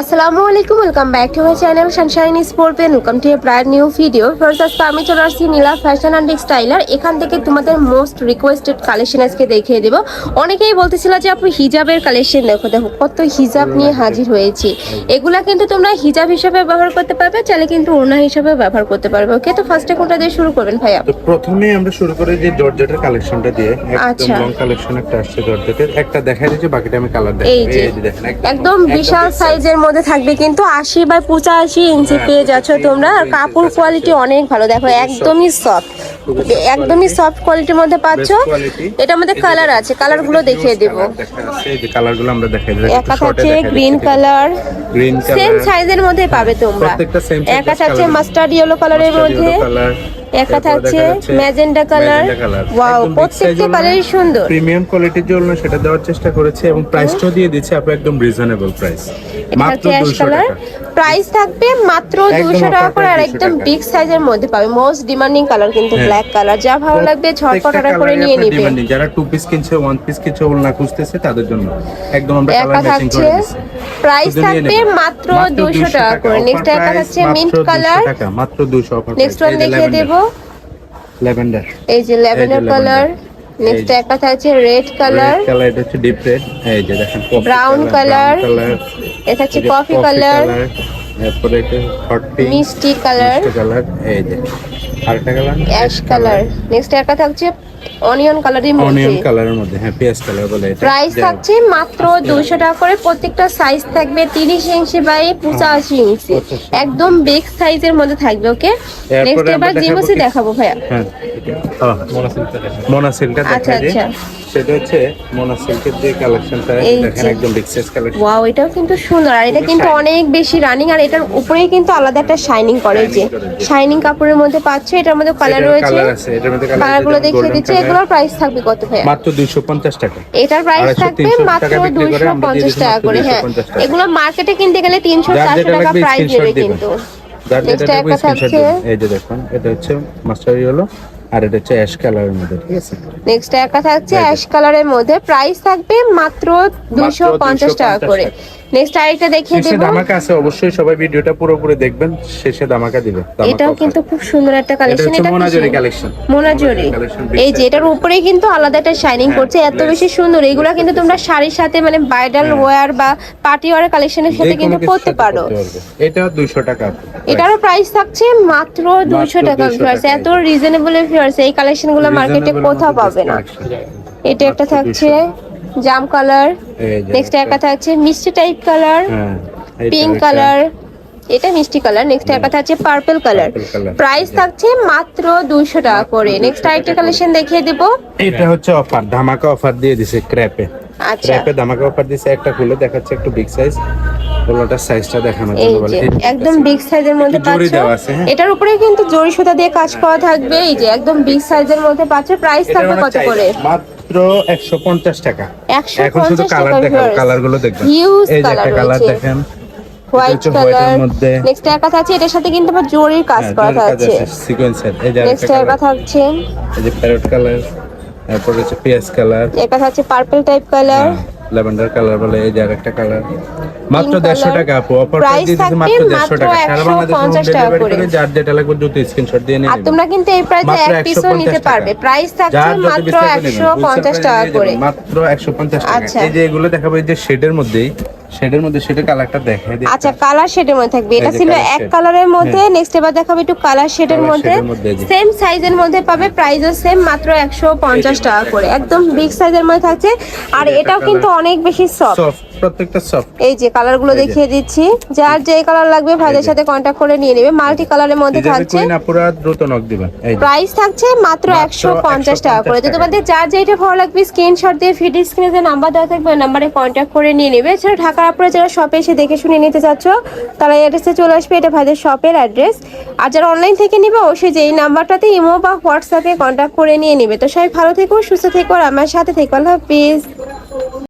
আসসালামু আলাইকুম welcome back to my channel sunshine স্পোর্টেন welcome to brand new video first আজকে আমি চলে আসছি নীলা ফ্যাশন অ্যান্ড স্টাইলার এখান থেকে তোমাদের মোস্ট রিকোয়েস্টেড কালেকশন আজকে দেখিয়ে দেবো। অনেকেই বলতেছিল যে আপু হিজাবের কালেকশন দেখো দেখো কত হিজাব নিয়ে হাজির হয়েছি। এগুলা কিন্তু তোমরা হিজাব হিসাবে ব্যবহার করতে পারবে চাইলে কিন্তু ওড়না হিসাবে ব্যবহার করতে পারবে। ওকে তো ফার্স্টে কোনটা দিয়ে শুরু করবেন ভাইয়া? প্রথমে আমরা শুরু করি যে জর্জেটের কালেকশনটা দিয়ে। একদম আচ্ছা। লং কালেকশন একটা আসছে জর্জেটের। একটা দেখাই দিচ্ছি বাকিটা আমি কালার দেখাই। এই যে। দেখেন একদম বিশাল সাইজের মধ্যে থাকবে কিন্তু আশি বাই পঁচাশি ইঞ্চি পেয়ে যাচ্ছ তোমরা। আর কাপড় কোয়ালিটি অনেক ভালো। দেখো একদমই সফট একদমই সফট কোয়ালিটির মধ্যে পাচ্ছ। এটার মধ্যে কালার আছে কালারগুলো দেখিয়ে দেবো। এই যে কালারগুলো আমরা দেখাই একা থাকছে গ্রিন কালার সেম কালার সাইজের মধ্যে পাবে তোমরা। একা colour মাস্টার্ড ইয়েলো কালারের মধ্যে। কালার একা থাকছে ম্যাজেন্ডা কালার। ওয়াও প্রত্যেকটা কালারই সুন্দর। প্রিমিয়াম কোয়ালিটির জন্য সেটা দেওয়ার চেষ্টা করেছে এবং প্রাইসটাও দিয়ে দিচ্ছে আপনি একদম রিজনেবল প্রাইস হচ্ছে অ্যাশ কালার প্রাইস থাকবে মাত্র একদম দুশো টাকা করে আর একদম বিগ সাইজের মধ্যে পাবে। মোস্ট ডিমান্ডিং কালার কিন্তু। ব্ল্যাক কালার যা ভালো লাগবে ঝটপট অর্ডার করে নিয়ে নিবে। যারা টু পিস কিনছে ওয়ান পিস কিনছে ওলনা খুঁজতেছে তাদের জন্য। একদম আমরা কালার ম্যাচিং করে দিচ্ছি। প্রাইস থাকবে মাত্র মাত্র 200 টাকা করে। নেক্সট একা price থাকছে মাত্র মিন্ট 200 কালার টাকা, মাত্র 200 অফার নেক্সট ওয়ান দেখিয়ে দেব। ল্যাভেন্ডার এই যে ল্যাভেন্ডার কালার নেক্সট একটা আছে থাকছে রেড কালার কালার এটা হচ্ছে ডিপ রেড এই যে দেখেন ব্রাউন কালার এটা যে কফি কালার এরপরে এটা হট পিঙ্ক মিষ্টি কালার কালার এই যে আরেকটা কালার অ্যাশ কালার নেক্সট একা থাকছে অনিয়ন কালারের মধ্যে। অনিয়ন কালারের মধ্যে হ্যাঁ পেঁয়াজ কালার বলে এটা। প্রাইস থাকছে মাত্র দুইশো টাকা করে প্রত্যেকটা সাইজ থাকবে তিরিশ ইঞ্চি বাই পঁচাশি ইঞ্চি। একদম বিগ সাইজের মধ্যে থাকবে ওকে নেক্সট এবার দেখাবো জিমসি দেখাবো ভাইয়া। হ্যাঁ মোনা সিল্কটা আচ্ছা, দেখা যায় আচ্ছা। সেটা হচ্ছে মোনা সিল্কের যে কালেকশনটা দেখেন একদম বিগ সাইজ কালেকশন ওয়াও এটাও কিন্তু সুন্দর। আর এটা কিন্তু অনেক বেশি রানিং আর এটার উপরেই কিন্তু আলাদা একটা শাইনিং করে যে। শাইনিং কাপড়ের মধ্যে পাচ্ছ এটার মধ্যে কালার রয়েছে। কালার আছে এটার মধ্যে কালার কালারগুলো দেখিয়ে দিচ্ছে এগুলোর প্রাইস থাকবে কত ভাইয়া? মাত্র 250 টাকা। এটার প্রাইস থাকবে মাত্র টাকা বিক্রি করে দুইশো আমরা দিয়ে পঞ্চাশ দিচ্ছি টাকা করে হ্যাঁ। এগুলো মার্কেটে কিনতে গেলে তিনশো যার চারশো যেটা টাকা লাগবে প্রাইস নেবে কিন্তু। এই যে দেখুন এটা হচ্ছে মাস্টার ইয়েলো আর এটা হচ্ছে অ্যাশ কালারের মধ্যে ঠিক আছে? নেক্সট একা থাকছে অ্যাশ কালারের মধ্যে প্রাইস থাকবে মাত্র দুশো পঞ্চাশ টাকা করে। নেক্সট আরেকটা দেখিয়ে দেবো। ধামাকা আছে অবশ্যই সবাই ভিডিওটা পুরোপুরি দেখবেন শেষে ধামাকা দিবে। এটাও কিন্তু খুব সুন্দর একটা কালেকশন এটা মোনাজরি কালেকশন মোনাজরি। এই যে এটার উপরেই কিন্তু আলাদা একটা শাইনিং হ্যাঁ, করছে এত বেশি সুন্দর। এগুলা কিন্তু তোমরা শাড়ির সাথে মানে ব্রাইডাল। ওয়্যার বা পার্টি ওয়্যার কালেকশনের সাথে কিন্তু কোনো পরতে পারো। এটা 200 টাকা। এটারও প্রাইস থাকছে মাত্র দুশো টাকা 200 ভিউয়ার্স এত রিজনেবল ভিউয়ার্স এই কালেকশনগুলো মার্কেটে কোথাও পাবে না। এটা একটা থাকছে জাম কালার নেক্সট একটা- থাকছে মিষ্টি টাইপ কালার হ্যাঁ, পিঙ্ক কালার এটা মিষ্টি কালার নেক্সট একটা থাকছে পার্পল কালার। প্রাইস থাকছে মাত্র দুইশো টাকা করে। নেক্সট আরেকটা কালেকশন দেখিয়ে দেব। এটা হচ্ছে অফার ধামাকা অফার দিয়ে দিছে ক্র্যাপে আচ্ছা। ক্র্যাপে ধামাকা অফার দিছে একটা খুলে দেখাচ্ছে একটু বিগ সাইজ ওটার সাইজটা দেখানোর এই জন্য বলে এই যে একদম বিগ সাইজের মধ্যে পাচ্ছ। হ্যাঁ। এটার উপরে কিন্তু জরি সুতা দিয়ে কাজ করা থাকবে। এই যে একদম বিগ সাইজের মধ্যে পাচ্ছ। প্রাইস থাকবে কত করে? মাত্র 150 টাকা। এখন শুধু কালার viewers। কালারগুলো দেখবেন এই যে একটা কালার দেখেন হোয়াইট কালার মধ্যে। নেক্সট এর কথা আছে এটার সাথে কিন্তু আবার জরির কাজ করা আছে সিকোয়েন্সের এই যে নেক্সট এর কথা থাকছে এই যে প্যারট কালার তারপর হচ্ছে পেঁয়াজ কালার কথা আছে purple type colour lavender colour বলে এই যে আরেকটা কালার। মাত্র Pink দেড়শো color। টাকা আপু। অফার প্রাইস থাকবে মাত্র দেড়শো মাত্র টাকা। সারা বাংলাদেশে 150 ডেলিভারি করে। যার যেটা লাগবে দ্রুত স্ক্রিনশট দিয়ে নিন আর তোমরা কিন্তু এই প্রাইসে এক পিসও নিতে পারবে। প্রাইস থাকছে মাত্র বিস্তারিত নেবেন, একশো wholesale পঞ্চাশ price টাকা করে। মাত্র একশো পঞ্চাশ টাকা। আচ্ছা। এই যে এগুলো দেখাবো এই যে শেডের মধ্যেই। শেডের মধ্যে শেডের কালারটা দেখাই দিই আচ্ছা কালার শেডের মধ্যে থাকবে। এটা ছিল এক। কালারের মধ্যে। নেক্সট এবার দেখাবো একটু কালার শেডের মধ্যে। এর মধ্যে, জি। সেম সাইজের মধ্যে পাবে প্রাইসও সেম মাত্র একশো পঞ্চাশ টাকা করে। একদম বিগ সাইজের মধ্যে থাকছে। আর এটাও কিন্তু অনেক বেশি সফট প্রত্যেকটা সফট এই যে কালারগুলো দেখিয়ে দিচ্ছি। যার যে কালার লাগবে ভাইদের সাথে করে নিয়ে নেবে। মাল্টি কালারের মধ্যে থাকছে। কুইন দ্রুত নক দিবেন প্রাইস থাকছে মাত্র মাত্র একশো পঞ্চাশ টাকা করে। 150 তোমাদের যার যেটা ভালো লাগবে স্ক্রিনশট দিয়ে ভিডিও স্ক্রিনে যে নাম্বার দেওয়া থাকবে ওই নাম্বারে করে নিয়ে নেবে। এছাড়া ঢাকার আপনারা যারা শপে এসে দেখে শুনে নিতে চাচ্ছ তারা অ্যাড্রেসে চলে আসবে। এটা ভাইদের শপের অ্যাড্রেস আর যারা অনলাইন থেকে নিবে অবশ্যই যে এই নাম্বারটাতে ইমো বা হোয়াটসঅ্যাপে কন্ট্যাক্ট করে নিয়ে নেবে। তো সবাই ভালো থেকো সুস্থ থেকো আর আমার সাথে থেকো। আল্লাহ হাফিজ।